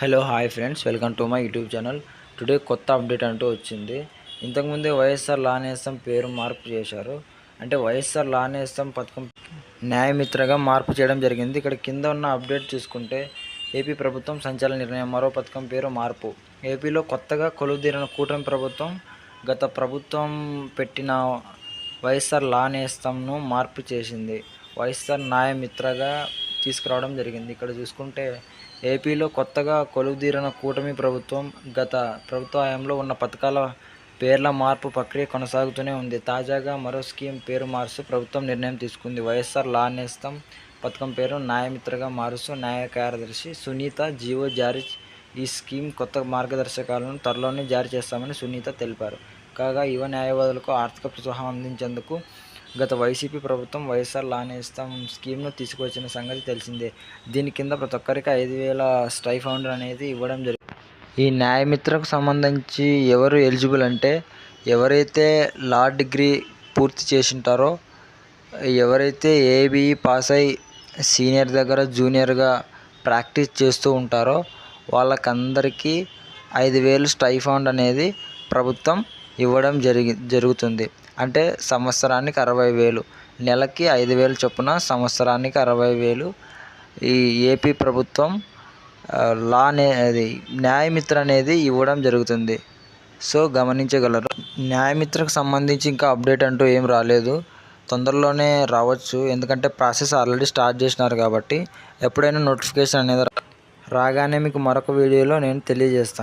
Hello hi friends welcome to my YouTube channel today కొత్త update అంటూ వచ్చింది. ఇంతకుముందే వైఎస్ఆర్ లానేస్తం పేరు మార్పు చేశారు. అంటే వైఎస్ఆర్ లానేస్తం పథకం న్యాయమిత్రగా మార్పు చేయడం జరిగింది. ఇక్కడ కింద ఉన్న అప్డేట్ చూసుకుంటే ఏపీ ప్రభుత్వం సంచలన నిర్ణయం మరో పథకం పేరు మార్పు. ఏపీలో కొత్తగా కొలువుదీరిన కూటమి ప్రభుత్వం గత ప్రభుత్వం పెట్టిన వైఎస్ఆర్ లానేస్తంను మార్పు చేసింది. వైఎస్ఆర్ న్యాయమిత్రగా తీసుకురావడం జరిగింది. ఇక్కడ చూసుకుంటే ఏపీలో కొత్తగా కొలువుదీరిన కూటమి ప్రభుత్వం గత ప్రభుత్వ హయాంలో ఉన్న పథకాల పేర్ల మార్పు ప్రక్రియ కొనసాగుతూనే ఉంది. తాజాగా మరో స్కీమ్ పేరు మారుస్తూ ప్రభుత్వం నిర్ణయం తీసుకుంది. వైఎస్ఆర్ లా నేస్తం పథకం పేరు న్యాయమిత్రగా మారుస్తూ న్యాయ కార్యదర్శి సునీత జీవో జారీ ఈ స్కీమ్ కొత్త మార్గదర్శకాలను త్వరలోనే జారీ చేస్తామని సునీత తెలిపారు. కాగా యువ న్యాయవాదులకు ఆర్థిక ప్రోత్సాహం అందించేందుకు గత వైసీపీ ప్రభుత్వం వైఎస్ఆర్ లానేస్తాం స్కీమ్ను తీసుకొచ్చిన సంగతి తెలిసిందే. దీని కింద ప్రతి ఒక్కరికి ఐదు వేల స్టైఫండ్ అనేది ఇవ్వడం జరిగింది. ఈ న్యాయమిత్రకు సంబంధించి ఎవరు ఎలిజిబుల్ అంటే ఎవరైతే లా డిగ్రీ పూర్తి చేసింటారో ఎవరైతే ఏబిఈ పాస్ అయి సీనియర్ దగ్గర జూనియర్గా ప్రాక్టీస్ చేస్తూ ఉంటారో వాళ్ళకందరికీ ఐదు వేలు స్టైఫాండ్ అనేది ప్రభుత్వం ఇవ్వడం జరిగి జరుగుతుంది. అంటే సంవత్సరానికి అరవై వేలు. నెలకి ఐదు వేలు చొప్పున సంవత్సరానికి అరవై వేలు. ఈ ఏపీ ప్రభుత్వం లా అనేది అది న్యాయమిత్ర అనేది ఇవ్వడం జరుగుతుంది. సో గమనించగలరు. న్యాయమిత్రకు సంబంధించి ఇంకా అప్డేట్ అంటూ ఏం రాలేదు. తొందరలోనే రావచ్చు. ఎందుకంటే ప్రాసెస్ ఆల్రెడీ స్టార్ట్ చేసినారు కాబట్టి ఎప్పుడైనా నోటిఫికేషన్ అనేది రాగానే మీకు మరొక వీడియోలో నేను తెలియజేస్తాను